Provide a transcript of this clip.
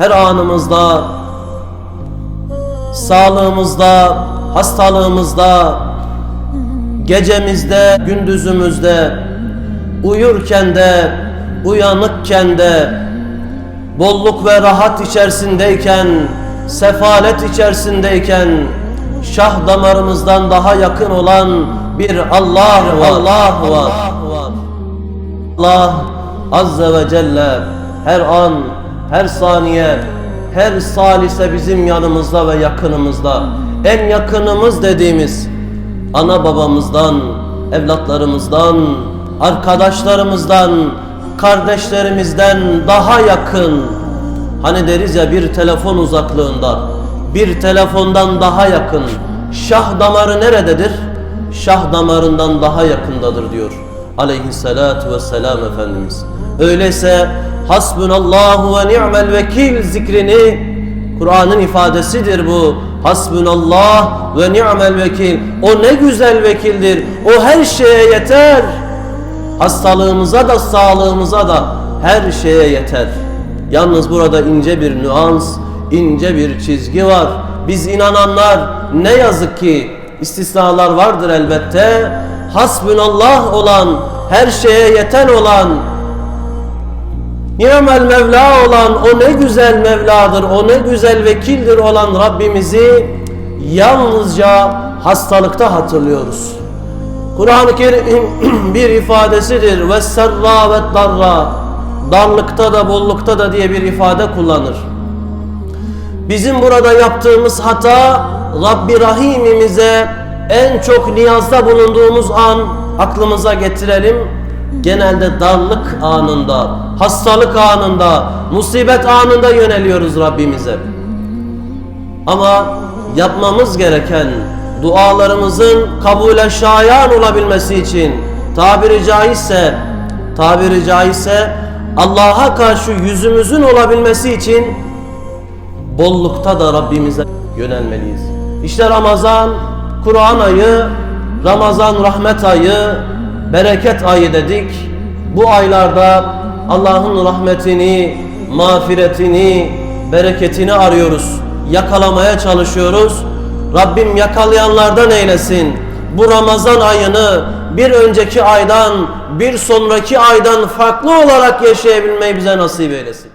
her anımızda, sağlığımızda, hastalığımızda, gecemizde, gündüzümüzde, uyurken de, uyanıkken de, bolluk ve rahat içerisindeyken, sefalet içerisindeyken, şah damarımızdan daha yakın olan bir Allah var. Allah var. Allah Azze ve Celle her an, her saniye, her salise bizim yanımızda ve yakınımızda. En yakınımız dediğimiz ana babamızdan, evlatlarımızdan, arkadaşlarımızdan, kardeşlerimizden daha yakın. Hani deriz ya bir telefon uzaklığında, bir telefondan daha yakın. Şah damarı nerededir? Şah damarından daha yakındadır diyor aleyhissalatu vesselam Efendimiz. Öyleyse hasbunallahu ve ni'mel vekil zikrini Kur'an'ın ifadesidir bu. Hasbunallah ve ni'mel vekil. O ne güzel vekildir. O her şeye yeter. Hastalığımıza da sağlığımıza da her şeye yeter. Yalnız burada ince bir nüans, ince bir çizgi var. Biz inananlar ne yazık ki istisnalar vardır elbette. Hasbunallah olan, her şeye yeten olan, Ni'mel Mevla olan o ne güzel Mevladır, o ne güzel vekildir olan Rabbimizi yalnızca hastalıkta hatırlıyoruz. Kur'an-ı Kerim bir ifadesidir. Ve serra ve darra. Darlıkta da bollukta da diye bir ifade kullanır. Bizim burada yaptığımız hata Rabbi Rahimimize en çok niyazda bulunduğumuz an aklımıza getirelim. Genelde darlık anında, hastalık anında, musibet anında yöneliyoruz Rabbimize. Ama yapmamız gereken dualarımızın kabule şayan olabilmesi için tabiri caizse tabiri caizse Allah'a karşı yüzümüzün olabilmesi için bollukta da Rabbimize yönelmeliyiz. İşte Ramazan Kur'an ayı, Ramazan rahmet ayı, bereket ayı dedik. Bu aylarda Allah'ın rahmetini, mağfiretini, bereketini arıyoruz. Yakalamaya çalışıyoruz. Rabbim yakalayanlardan eylesin. Bu Ramazan ayını bir önceki aydan, bir sonraki aydan farklı olarak yaşayabilmeyi bize nasip eylesin.